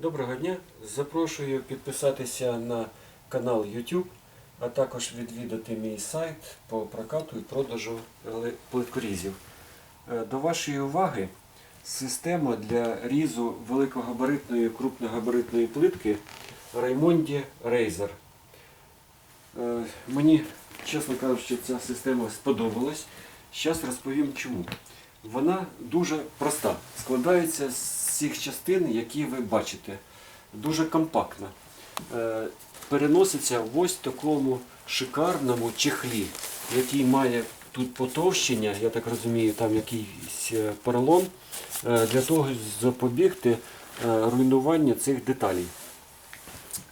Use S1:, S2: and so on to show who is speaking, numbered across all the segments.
S1: Доброго дня! Запрошую підписатися на канал YouTube, а також відвідати мій сайт по прокату і продажу плиткорізів. Е, До вашої уваги система для різу великогабаритної крупногабаритної плитки Raimondi Razer. Е, Мені, чесно кажучи, ця система сподобалась. Зараз розповім чому. Вона дуже проста. Складається з цих частин, які ви бачите. Дуже компактна. Е, Переноситься в ось такому шикарному чехлі, який має тут потовщення, я так розумію, там якийсь е, поролон, е, для того щоб запобігти руйнуванню цих деталей.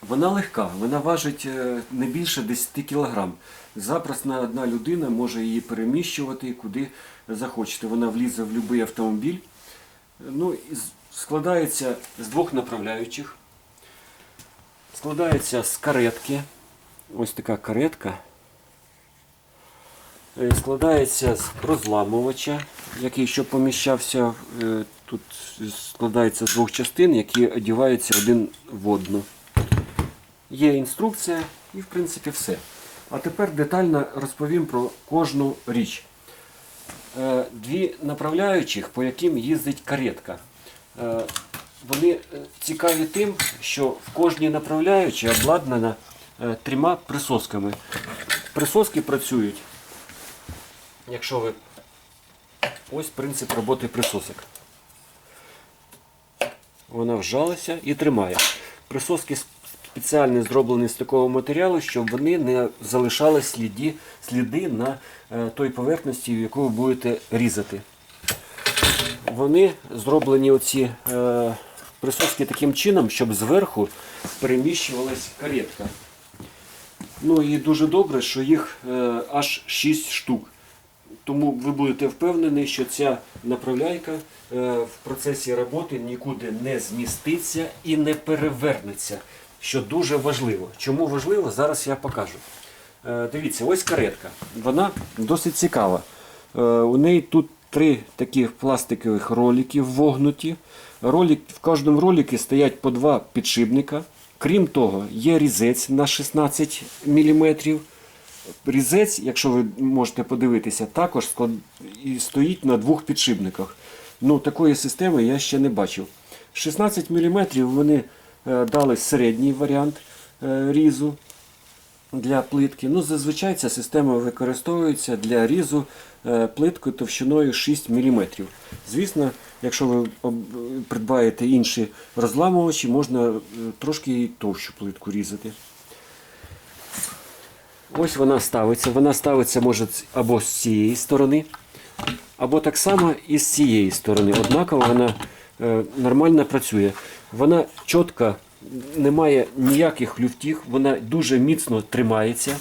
S1: Вона легка, вона важить не більше 10 кг. Запросто одна людина може її переміщувати куди захочете. Вона влізе в будь-який автомобіль. Ну, складається з двох направляючих. Складається з каретки. Ось така каретка. Е, Складається з розламувача, який щоб поміщався. е, Тут складається з двох частин, які одягаються один в одну. Є інструкція і в принципі все. А тепер детально розповім про кожну річ. Е, Дві направляючих, по яким їздить каретка. Е, Вони е, цікаві тим, що в кожній направляючій обладнана е, трьома присосками. Присоски працюють, якщо ви ось принцип роботи присосок. Вона вжалася і тримає. Присоски спеціально зроблені з такого матеріалу, щоб вони не залишали сліди, сліди на той поверхності, в яку ви будете різати. Вони зроблені оці е, присоски таким чином, щоб зверху переміщувалась каретка. Ну і дуже добре, що їх е, аж 6 штук. Тому ви будете впевнені, що ця направляйка е, в процесі роботи нікуди не зміститься і не перевернеться, що дуже важливо. Чому важливо, зараз я покажу. Е, Дивіться, ось каретка. Вона досить цікава. Е, У неї тут три таких пластикових ролики вогнуті. Ролик, в кожному ролику стоять по два підшипника. Крім того, є різець на 16 мм. Різець, якщо ви можете подивитися, також стоїть на двох підшипниках. Ну, такої системи я ще не бачив. 16 мм вони е, дали середній варіант е, різу для плитки. Ну, зазвичай ця система використовується для різу е, плиткою товщиною 6 мм. Звісно, якщо ви придбаєте інші розламувачі, можна е, трошки і товщу плитку різати. Ось вона ставиться. Вона ставиться може або з цієї сторони, або так само і з цієї сторони. Однаково вона е, нормально працює. Вона чітка, немає ніяких люфтів, вона дуже міцно тримається.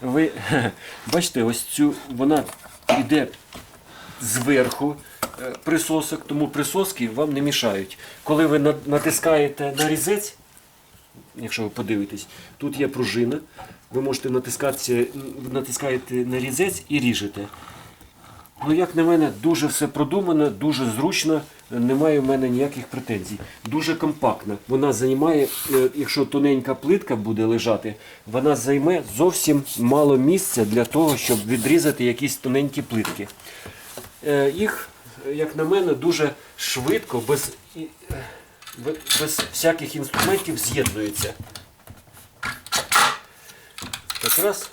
S1: Ви бачите, ось цю вона йде зверху е, присосок, тому присоски вам не мішають. Коли ви натискаєте на різець, якщо ви подивитесь, тут є пружина. Ви можете натискати, натискаєте на різець і ріжете. Ну, як на мене, дуже все продумано, дуже зручно, немає в мене ніяких претензій. Дуже компактна. Вона займає, е, якщо тоненька плитка буде лежати, вона займе зовсім мало місця для того, щоб відрізати якісь тоненькі плитки. Е, Їх, як на мене, дуже швидко, без, е, без всяких інструментів з'єднуються. Якраз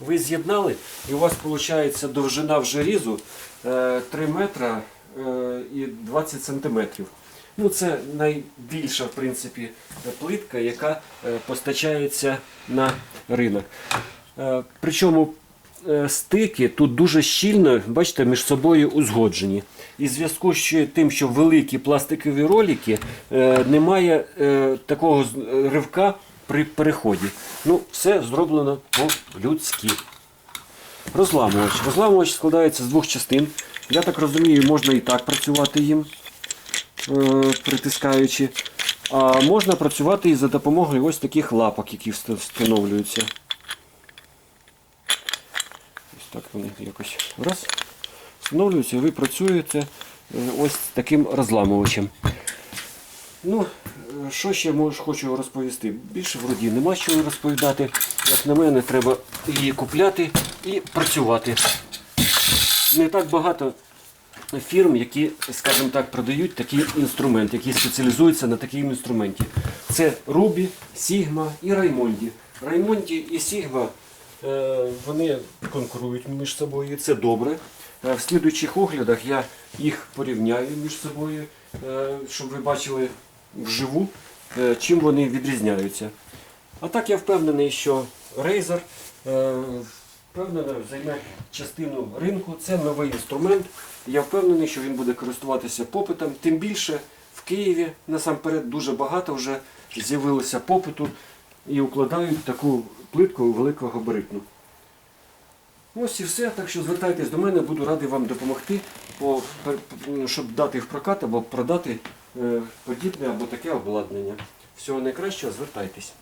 S1: ви з'єднали, і у вас виходить довжина вже різу е, 3 метра е, і 20 сантиметрів. Ну, це найбільша в принципі, плитка, яка е, постачається на ринок. Е, Причому е, стики тут дуже щільно, бачите, між собою узгоджені. І в зв'язку з тим, що великі пластикові ролики, е, немає е, такого е, ривка при переході. Ну, все зроблено по-людськи. Розламувач. Розламувач складається з двох частин. Я так розумію, можна і так працювати їм, е, притискаючи. А можна працювати і за допомогою ось таких лапок, які встановлюються. Ось так вони якось раз. Встановлюються, і ви працюєте е, ось таким розламувачем. Ну, що ще можу, хочу розповісти? Більше вроді нема що розповідати. Як на мене, треба її купляти і працювати. Не так багато фірм, які, скажімо так, продають такий інструмент, які спеціалізуються на такому інструменті. Це Ruby, Sigma і Raimondi. Raimondi і Sigma е, вони конкурують між собою, це добре. Е, В слідуючих оглядах я їх порівняю між собою, е, щоб ви бачили вживу, е, чим вони відрізняються. А так я впевнений, що Razer е, впевнено займе частину ринку. Це новий інструмент. Я впевнений, що він буде користуватися попитом. Тим більше в Києві насамперед дуже багато вже з'явилося попиту і укладають таку плитку великогабаритну. Ось і все. Так що звертайтесь до мене, буду радий вам допомогти, ну, щоб дати в прокат або продати подібне або таке обладнання. Всього найкращого, звертайтесь.